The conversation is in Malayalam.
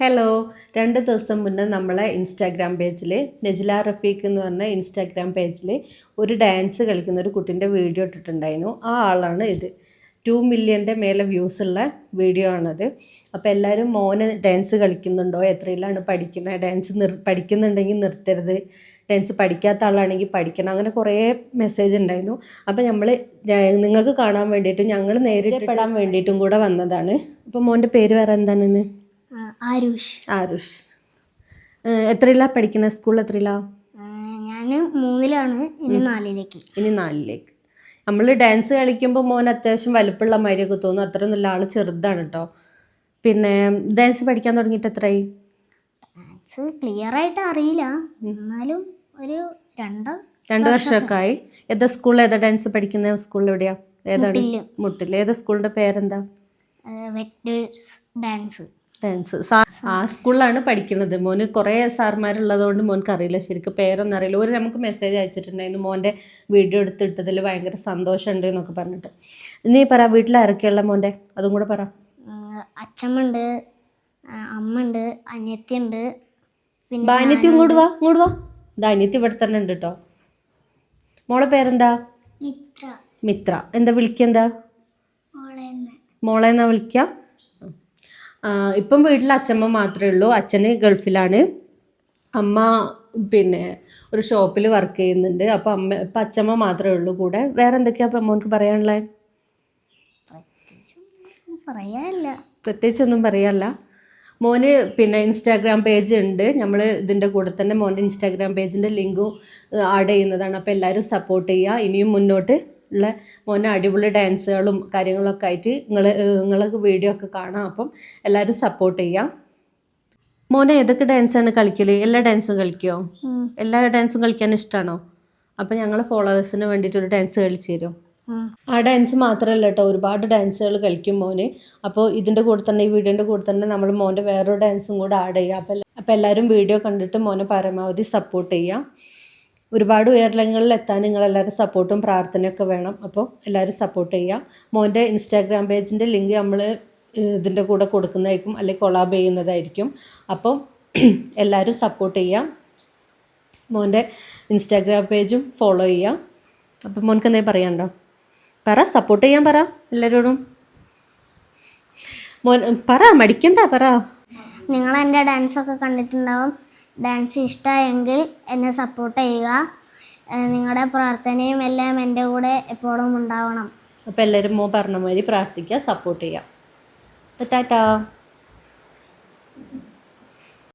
ഹലോ രണ്ട് ദിവസം മുന്നേ നമ്മളെ ഇൻസ്റ്റാഗ്രാം പേജിൽ നജില റഫീഖ് എന്ന് പറഞ്ഞ ഇൻസ്റ്റാഗ്രാം പേജിൽ ഒരു ഡാൻസ് കളിക്കുന്ന ഒരു കുട്ടീന്റെ വീഡിയോ ഇട്ടിട്ടുണ്ടായിരുന്നു. ആ ആളാണ് ഇത്. ടു മില്യന്റെ മേലെ വ്യൂസ് ഉള്ള വീഡിയോ ആണത്. അപ്പോൾ എല്ലാവരും മോനെ ഡാൻസ് കളിക്കുന്നുണ്ടോ? എത്രയിലാണ് പഠിക്കുന്നത് ഡാൻസ് നിർ പഠിക്കുന്നുണ്ടെങ്കിൽ നിർത്തരുത്. ഡാൻസ് പഠിക്കാത്ത ആളാണെങ്കിൽ പഠിക്കണം. അങ്ങനെ കുറേ മെസ്സേജ് ഉണ്ടായിരുന്നു. അപ്പോൾ നമ്മൾ നിങ്ങൾക്ക് കാണാൻ വേണ്ടിയിട്ടും ഞങ്ങൾ നേരിട്ട് പെടാൻ വേണ്ടിയിട്ടും. കൂടെ വന്നതാണ്. അപ്പോൾ മോന്റെ പേര് വേറെ എന്താണെന്ന്? ആരുഷ്. ആരുഷ്. എത്രയിലാ പഠിക്കുന്നത് സ്കൂളിൽ എത്രയിലാ? ഞാൻ മൂന്നിലാണ് ഇനി നാലിലേക്ക്. ഇനി നാലിലേക്ക്. നമ്മൾ ഡാൻസ് കളിക്കുമ്പോൾ മോൻ അത്യാവശ്യം വലുപ്പമുള്ള മാതിരിയൊക്കെ തോന്നും. അത്ര നല്ല ആൾ ചെറുതാണ് കേട്ടോ പിന്നെ ഡാൻസ് പഠിക്കാൻ തുടങ്ങിയിട്ട് എത്രയായി? ഡാൻസ് ക്ലിയർ ആയിട്ട് അറിയില്ല. എന്നാലും ഒരു രണ്ട് രണ്ട് വർഷമൊക്കെ ആയി ഏതാ സ്കൂളിൽ ഏതാ ഡാൻസ് പഠിക്കുന്ന സ്കൂളിൽ എവിടെയാ? ഏതാണ്? മുട്ടില്ല മുട്ടിൽ ഏതാ സ്കൂളിന്റെ പേരെന്താ? ഡാൻസ്. ഡാൻസ് ആ സ്കൂളിലാണ് പഠിക്കുന്നത്. മോന് കുറേ സാർമാരുള്ളത് കൊണ്ട് മോൻക്ക് അറിയില്ല ശരിക്കും പേരൊന്നും അറിയില്ല. ഒരു നമുക്ക് മെസ്സേജ് അയച്ചിട്ടുണ്ടായിരുന്നു. മോന്റെ വീഡിയോ എടുത്തിട്ടതിൽ ഭയങ്കര സന്തോഷമുണ്ട് എന്നൊക്കെ പറഞ്ഞിട്ട്. നീ പറ വീട്ടിൽ ആരൊക്കെയുള്ള മോന്റെ? അതും കൂടെ പറ. അച്ഛമ്മണ്ട് അമ്മയുണ്ട് അനിയത്തിയുണ്ട്. പിന്നെ ബാന്യത്തി ഇങ്ങോട്ട് വാ ഇങ്ങോട്ട് വാ. ധാന്യത്തി ഇവിടെ തന്നെ ഉണ്ട് കേട്ടോ മോളെ പേരെന്താ? മിത്ര. മിത്ര. എന്താ വിളിക്കെന്താ മോളെന്നാ വിളിക്കാം? ഇപ്പം വീട്ടിൽ അച്ഛമ്മ മാത്രമേ ഉള്ളൂ. അച്ഛന് ഗൾഫിലാണ്. അമ്മ പിന്നെ ഒരു ഷോപ്പിൽ വർക്ക് ചെയ്യുന്നുണ്ട്. അപ്പോൾ അമ്മ ഇപ്പം അച്ഛമ്മ മാത്രമേ ഉള്ളൂ കൂടെ. വേറെ എന്തൊക്കെയാണ് അപ്പം അമ്മയ്ക്ക് പറയാനുള്ളത് പറയാല്ല പ്രത്യേകിച്ചൊന്നും പറയാല്ല മോന് പിന്നെ ഇൻസ്റ്റാഗ്രാം പേജ് ഉണ്ട്. നമ്മൾ ഇതിന്റെ കൂടെ തന്നെ മോന്റെ ഇൻസ്റ്റാഗ്രാം പേജിന്റെ ലിങ്കും ആഡ് ചെയ്യുന്നതാണ്. അപ്പോൾ എല്ലാവരും സപ്പോർട്ട് ചെയ്യുക. ഇനിയും മുന്നോട്ട് ഉള്ള മോനെ അടിപൊളി ഡാൻസുകളും കാര്യങ്ങളൊക്കെ ആയിട്ട് നിങ്ങൾ നിങ്ങൾക്ക് വീഡിയോ ഒക്കെ കാണാം. അപ്പം എല്ലാവരും സപ്പോർട്ട് ചെയ്യാം. മോനെ ഏതൊക്കെ ഡാൻസാണ് കളിക്കൽ എല്ലാ ഡാൻസും കളിക്കുമോ എല്ലാ ഡാൻസും കളിക്കാൻ ഇഷ്ടമാണോ അപ്പം ഞങ്ങൾ ഫോളോവേഴ്സിന് വേണ്ടിയിട്ട് ഒരു ഡാൻസ് കളിച്ചു തരും. ആ. ഡാൻസ് മാത്രമല്ല കേട്ടോ ഒരുപാട് ഡാൻസുകൾ കളിക്കും മോന്. അപ്പോൾ ഇതിന്റെ കൂടെ തന്നെ ഈ വീഡിയോന്റെ കൂടെ തന്നെ നമ്മൾ മോന്റെ വേറൊരു ഡാൻസും കൂടെ ആഡ് ചെയ്യുക അപ്പോൾ അപ്പോൾ എല്ലാവരും വീഡിയോ കണ്ടിട്ട് മോനെ പരമാവധി സപ്പോർട്ട് ചെയ്യാം. ഒരുപാട് ഉയർലങ്ങളിൽ എത്താൻ നിങ്ങൾ നിങ്ങളെല്ലാവരും സപ്പോർട്ടും പ്രാർത്ഥനയൊക്കെ വേണം. അപ്പോൾ എല്ലാവരും സപ്പോർട്ട് ചെയ്യാം. മോന്റെ ഇൻസ്റ്റാഗ്രാം പേജിന്റെ ലിങ്ക് നമ്മൾ ഇതിന്റെ കൂടെ കൊടുക്കുന്നതായിരിക്കും. അല്ലെങ്കിൽ കൊളാബ് ചെയ്യുന്നതായിരിക്കും. അപ്പം എല്ലാവരും സപ്പോർട്ട് ചെയ്യാം. മോന്റെ ഇൻസ്റ്റാഗ്രാം പേജും ഫോളോ ചെയ്യാം. അപ്പം മോൻക്ക് എന്തെങ്കിലും പറയാനുണ്ടോ? പറ സപ്പോർട്ട് ചെയ്യാൻ പറ എല്ലാവരോടും. മോൻ പറ മടിക്കണ്ട പറ. നിങ്ങൾ എന്റെ ഡാൻസൊക്കെ കണ്ടിട്ടുണ്ടാവും? ഡാൻസ് ഇഷ്ടമായെങ്കിൽ എന്നെ സപ്പോർട്ട് ചെയ്യുക. നിങ്ങളുടെ പ്രാർത്ഥനയും എല്ലാം എന്റെ കൂടെ എപ്പോഴും ഉണ്ടാവണം. അപ്പോൾ എല്ലാവരും മോ പറഞ്ഞ മാതിരി പ്രാർത്ഥിക്കുക സപ്പോർട്ട് ചെയ്യാം. അപ്പോൾ ടാറ്റാ.